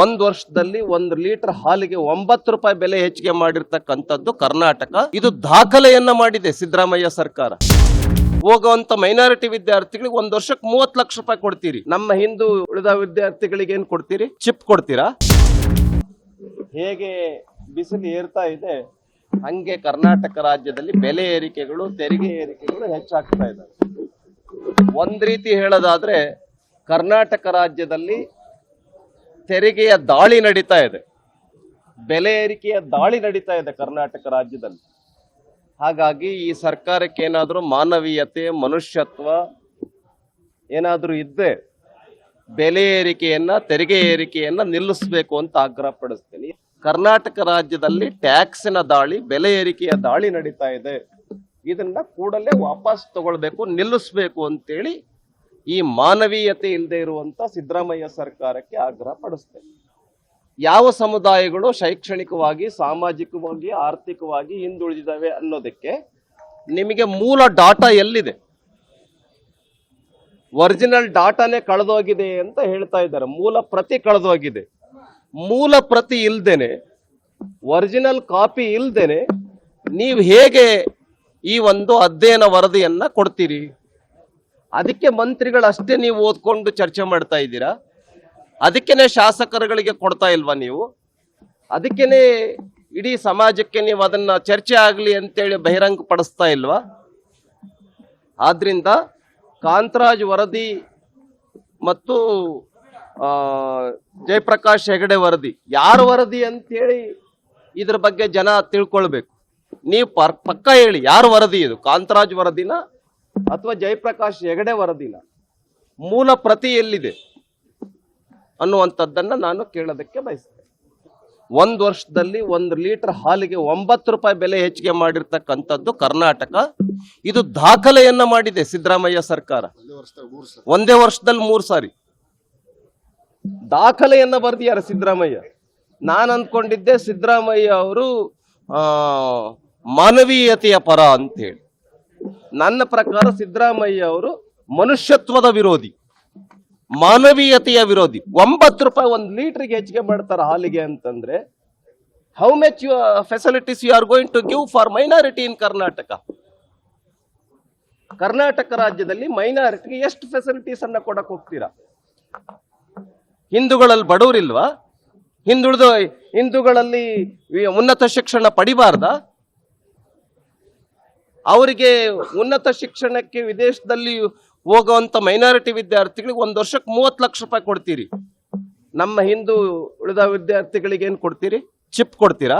ಒಂದ್ ವರ್ಷದಲ್ಲಿ ಒಂದು ಲೀಟರ್ ಹಾಲಿಗೆ ಒಂಬತ್ತು ರೂಪಾಯಿ ಬೆಲೆ ಹೆಚ್ಚಿಗೆ ಮಾಡಿರ್ತಕ್ಕಂಥದ್ದು ಕರ್ನಾಟಕ. ಇದು ದಾಖಲೆಯನ್ನ ಮಾಡಿದೆ ಸಿದ್ದರಾಮಯ್ಯ ಸರ್ಕಾರ. ಹೋಗುವಂತ ಮೈನಾರಿಟಿ ವಿದ್ಯಾರ್ಥಿಗಳಿಗೆ ಒಂದ್ ವರ್ಷಕ್ಕೆ ಮೂವತ್ತು ಲಕ್ಷ ರೂಪಾಯಿ ಕೊಡ್ತೀರಿ. ನಮ್ಮ ಹಿಂದೂ ಉಳಿದ ವಿದ್ಯಾರ್ಥಿಗಳಿಗೆ ಏನ್ ಕೊಡ್ತೀರಿ? ಚಿಪ್ ಕೊಡ್ತೀರಾ? ಹೇಗೆ ಬಿಸಿಲು ಏರ್ತಾ ಇದೆ, ಹಂಗೆ ಕರ್ನಾಟಕ ರಾಜ್ಯದಲ್ಲಿ ಬೆಲೆ ಏರಿಕೆಗಳು, ತೆರಿಗೆ ಏರಿಕೆಗಳು ಹೆಚ್ಚಾಗ್ತಾ ಇದೆ ಒಂದ್ ರೀತಿ ಹೇಳೋದಾದ್ರೆ ಕರ್ನಾಟಕ ರಾಜ್ಯದಲ್ಲಿ ತೆರಿಗೆಯ ದಾಳಿ ನಡೀತಾ ಇದೆ. ಬೆಲೆ ಏರಿಕೆಯ ದಾಳಿ ನಡೀತಾ ಇದೆ ಕರ್ನಾಟಕ ರಾಜ್ಯದಲ್ಲಿ. ಹಾಗಾಗಿ ಈ ಸರ್ಕಾರಕ್ಕೆ ಏನಾದರೂ ಮಾನವೀಯತೆ, ಮನುಷ್ಯತ್ವ ಏನಾದರೂ ಇದ್ದೆ ಬೆಲೆ ಏರಿಕೆಯನ್ನ, ತೆರಿಗೆ ಏರಿಕೆಯನ್ನ ನಿಲ್ಲಿಸಬೇಕು ಅಂತ ಆಗ್ರಹ ಪಡಿಸ್ತೀನಿ. ಕರ್ನಾಟಕ ರಾಜ್ಯದಲ್ಲಿ ಟ್ಯಾಕ್ಸಿನ ದಾಳಿ, ಬೆಲೆ ಏರಿಕೆಯ ದಾಳಿ ನಡೀತಾ ಇದೆ. ಇದನ್ನ ಕೂಡಲೇ ವಾಪಸ್ ತಗೊಳ್ಬೇಕು, ನಿಲ್ಲಿಸ್ಬೇಕು ಅಂತೇಳಿ ಈ ಮಾನವೀಯತೆ ಇಲ್ಲದೆ ಇರುವಂತ ಸಿದ್ದರಾಮಯ್ಯ ಸರ್ಕಾರಕ್ಕೆ ಆಗ್ರಹ ಪಡಿಸ್ತೇನೆ. ಯಾವ ಸಮುದಾಯಗಳು ಶೈಕ್ಷಣಿಕವಾಗಿ, ಸಾಮಾಜಿಕವಾಗಿ, ಆರ್ಥಿಕವಾಗಿ ಹಿಂದುಳಿದಿದ್ದಾವೆ ಅನ್ನೋದಕ್ಕೆ ನಿಮಗೆ ಮೂಲ ಡಾಟಾ ಎಲ್ಲಿದೆ? ಒರಿಜಿನಲ್ ಡಾಟಾನೇ ಕಳೆದೋಗಿದೆ ಅಂತ ಹೇಳ್ತಾ ಇದ್ದಾರೆ. ಮೂಲ ಪ್ರತಿ ಕಳೆದೋಗಿದೆ. ಮೂಲ ಪ್ರತಿ ಇಲ್ದೇನೆ, ಒರಿಜಿನಲ್ ಕಾಪಿ ಇಲ್ದೇನೆ, ನೀವು ಹೇಗೆ ಈ ಒಂದು ಅಧ್ಯಯನ ವರದಿಯನ್ನ ಕೊಡ್ತೀರಿ? ಅದಕ್ಕೆ ಮಂತ್ರಿಗಳಷ್ಟೇ ನೀವು ಓದ್ಕೊಂಡು ಚರ್ಚೆ ಮಾಡ್ತಾ ಇದ್ದೀರಾ? ಅದಕ್ಕೇನೆ ಶಾಸಕರುಗಳಿಗೆ ಕೊಡ್ತಾ ಇಲ್ವಾ ನೀವು? ಅದಕ್ಕೇನೆ ಇಡೀ ಸಮಾಜಕ್ಕೆ ನೀವು ಅದನ್ನ ಚರ್ಚೆ ಆಗಲಿ ಅಂತೇಳಿ ಬಹಿರಂಗ ಪಡಿಸ್ತಾ ಇಲ್ವಾ? ಆದ್ರಿಂದ ಕಾಂತರಾಜ್ ವರದಿ ಮತ್ತು ಜಯಪ್ರಕಾಶ್ ಹೆಗಡೆ ವರದಿ, ಯಾರ ವರದಿ ಅಂತೇಳಿ ಇದ್ರ ಬಗ್ಗೆ ಜನ ತಿಳ್ಕೊಳ್ಬೇಕು. ನೀವು ಪರ್, ಪಕ್ಕ ಹೇಳಿ, ಯಾರ ವರದಿ ಇದು? ಕಾಂತರಾಜ್ ವರದಿನ? ಅಥವಾ ಜಯಪ್ರಕಾಶ್ ಹೆಗಡೆ ವರದಿನ ಮೂಲ ಪ್ರತಿ ಎಲ್ಲಿದೆ ಅನ್ನುವಂಥದ್ದನ್ನು ನಾನು ಕೇಳೋದಕ್ಕೆ ಬಯಸ್ತೇನೆ. ಒಂದು ವರ್ಷದಲ್ಲಿ ಒಂದು ಲೀಟರ್ ಹಾಲಿಗೆ ಒಂಬತ್ತು ರೂಪಾಯಿ ಬೆಲೆ ಹೆಚ್ಚಿಗೆ ಮಾಡಿರ್ತಕ್ಕಂಥದ್ದು ಕರ್ನಾಟಕ. ಇದು ದಾಖಲೆಯನ್ನ ಮಾಡಿದೆ ಸಿದ್ದರಾಮಯ್ಯ ಸರ್ಕಾರ. ಒಂದೇ ವರ್ಷದಲ್ಲಿ ಮೂರು ಸಾರಿ. ದಾಖಲೆಯನ್ನ ಬರೆದಿಯಾರ ಸಿದ್ದರಾಮಯ್ಯ? ನಾನು ಅಂದ್ಕೊಂಡಿದ್ದೆ ಸಿದ್ದರಾಮಯ್ಯ ಅವರು ಮಾನವೀಯತೆಯ ಪರ ಅಂತೇಳಿ ನನ್ನ ಪ್ರಕಾರ ಸಿದ್ದರಾಮಯ್ಯ ಅವರು ಮನುಷ್ಯತ್ವದ ವಿರೋಧಿ, ಮಾನವೀಯತೆಯ ವಿರೋಧಿ. ಒಂಬತ್ತು ರೂಪಾಯಿ ಒಂದು ಲೀಟರ್ಗೆ ಹೆಚ್ಚಿಗೆ ಮಾಡ್ತಾರೆ ಹಾಲಿಗೆ ಅಂತಂದ್ರೆ how much you facilities you are going to give for minority in Karnataka Karnataka ರಾಜ್ಯದಲ್ಲಿ ಮೈನಾರಿಟಿಗೆ ಎಷ್ಟು ಫೆಸಿಲಿಟೀಸ್ ಅನ್ನ ಕೊಡಕ್ ಹೋಗ್ತೀರಾ? ಹಿಂದೂಗಳಲ್ಲಿ ಬಡವರಿಲ್ವಾ? ಹಿಂದುಳಿದ, ಹಿಂದೂಗಳಲ್ಲಿ ಉನ್ನತ ಶಿಕ್ಷಣ ಪಡಿಬಾರ್ದ? ಅವರಿಗೆ ಉನ್ನತ ಶಿಕ್ಷಣಕ್ಕೆ ವಿದೇಶದಲ್ಲಿ ಹೋಗುವಂತ ಮೈನಾರಿಟಿ ವಿದ್ಯಾರ್ಥಿಗಳಿಗೆ ಒಂದು ವರ್ಷಕ್ಕೆ ಮೂವತ್ತು ಲಕ್ಷ ರೂಪಾಯಿ ಕೊಡ್ತೀರಿ. ನಮ್ಮ ಹಿಂದೂ ಉಳಿದ ವಿದ್ಯಾರ್ಥಿಗಳಿಗೆ ಏನು ಕೊಡ್ತೀರಿ? ಚಿಪ್ ಕೊಡ್ತೀರಾ?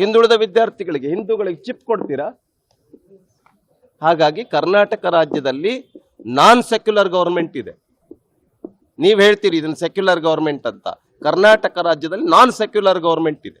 ಹಿಂದುಳಿದ ವಿದ್ಯಾರ್ಥಿಗಳಿಗೆ, ಹಿಂದೂಗಳಿಗೆ ಚಿಪ್ ಕೊಡ್ತೀರಾ? ಹಾಗಾಗಿ ಕರ್ನಾಟಕ ರಾಜ್ಯದಲ್ಲಿ ನಾನ್ ಸೆಕ್ಯುಲರ್ ಗೌರ್ಮೆಂಟ್ ಇದೆ. ನೀವು ಹೇಳ್ತೀರಿ ಇದನ್ನ ಸೆಕ್ಯುಲರ್ ಗೌರ್ಮೆಂಟ್ ಅಂತ. ಕರ್ನಾಟಕ ರಾಜ್ಯದಲ್ಲಿ ನಾನ್ ಸೆಕ್ಯುಲರ್ ಗೌರ್ಮೆಂಟ್ ಇದೆ.